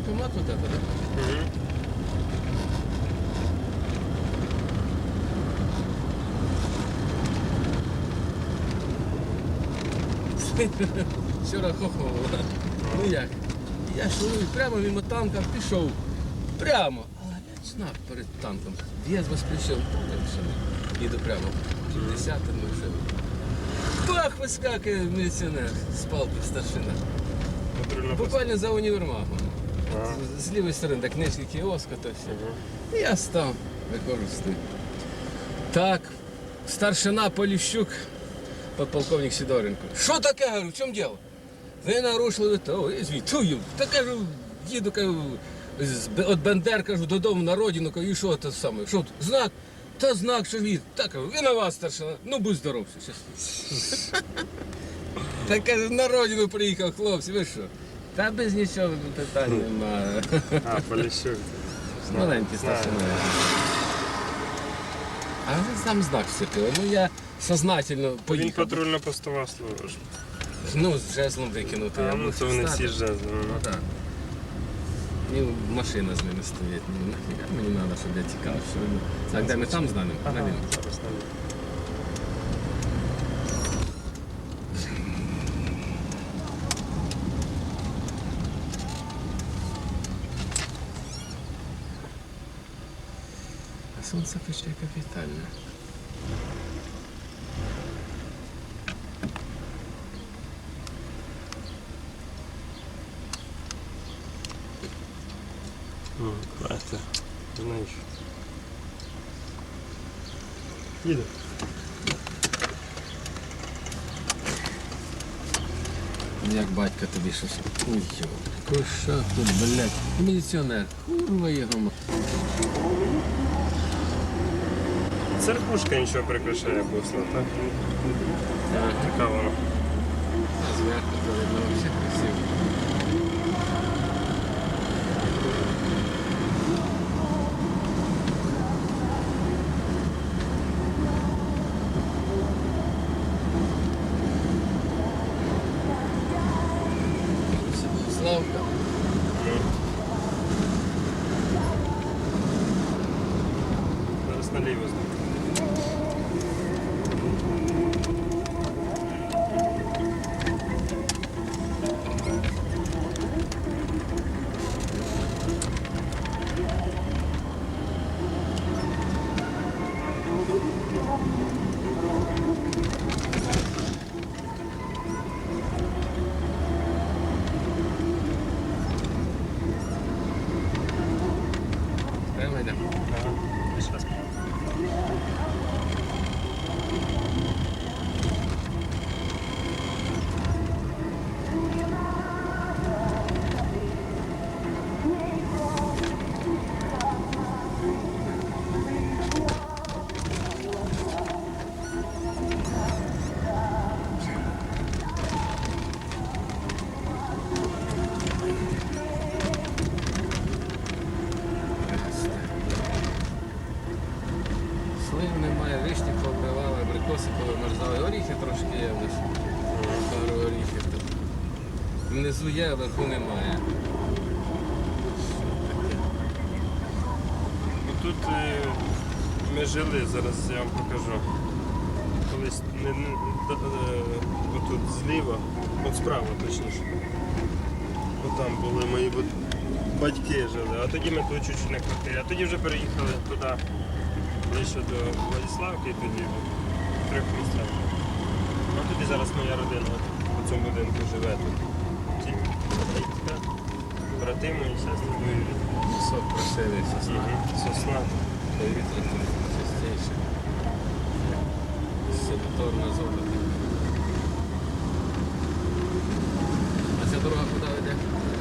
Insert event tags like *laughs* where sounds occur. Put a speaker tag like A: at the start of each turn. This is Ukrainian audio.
A: Військомат вот это, да? *laughs* Вчора хохол. Ну як? Я шурую прямо мимо танка, пішов. Прямо. Але я знак перед танком. В'їзд воспрещен. Їду прямо. 50 ну вже. Бах, вискакує міліціонер з палки старшина. Буквально за універмагом. З- З лівої сторони, так книжки кіоска, то все. І я став, виходжу. Так, старшина Поліщук, подполковник Сидоренко. Що таке, говорю, в чому діло? Ви нарушили то, я звітую. Та кажу, їду, кажу, з Б- от Бендер, кажу, додому на родину, кажу, і що це саме? Що тут? Знак? Та знак, що від. Так, кажу, ви на вас, старшина. Ну, будь здоров, все, щасливо. *laughs* Та кажу, на родину приїхав, хлопці, ви що? Та без нічого питань немає.
B: А, Поліщук.
A: Маленький
B: Знаю.
A: А ви сам знак вцепили. Ну я сознательно
B: Він
A: поїхав.
B: патрульно-постова служба.
A: Ну, з жезлом викинути.
B: А,
A: я
B: ну то вони всі з жезлами.
A: Ну так. Ні, машина з ними стоїть. Ну, нафіга мені треба, щоб я тікав. Що... Так, де ми там з нами?
B: Ага,
A: Ага.
B: зараз на них.
A: А сонце пече капітально.
B: Ну, Бачите, знаєш. Їде.
A: Як батько тобі щось. Ой, йо, коша тут, блядь. Міліціонер. Курва його. ма-
B: Церквушка нічого прикрашає бусла, так? Така вона.
A: Зверху то видно вообще красиво. Славка.
B: Зараз наліво знову.
A: Прямо йдемо.
B: Ага.
A: Слив немає, вишні повбивали, абрикоси повимерзали, оріхи трошки є нас. Пару оріхів тут. Внизу є, а вверху немає.
B: Ну, Тут е, ми жили, зараз я вам покажу. Колись не, не, та- е, отут зліва, от справа точніше. От там були мої бат- батьки жили, а тоді ми тут чуть-чуть не квартирі. А тоді вже переїхали туди, ближче до Владиславки, і тоді в трьох місцях. А тоді зараз моя родина у цьому будинку живе тут. Брати мої, сестри мої.
A: Сок просили, сосна.
B: Сосна.
A: Повітря тут чистіше. Септорна зона.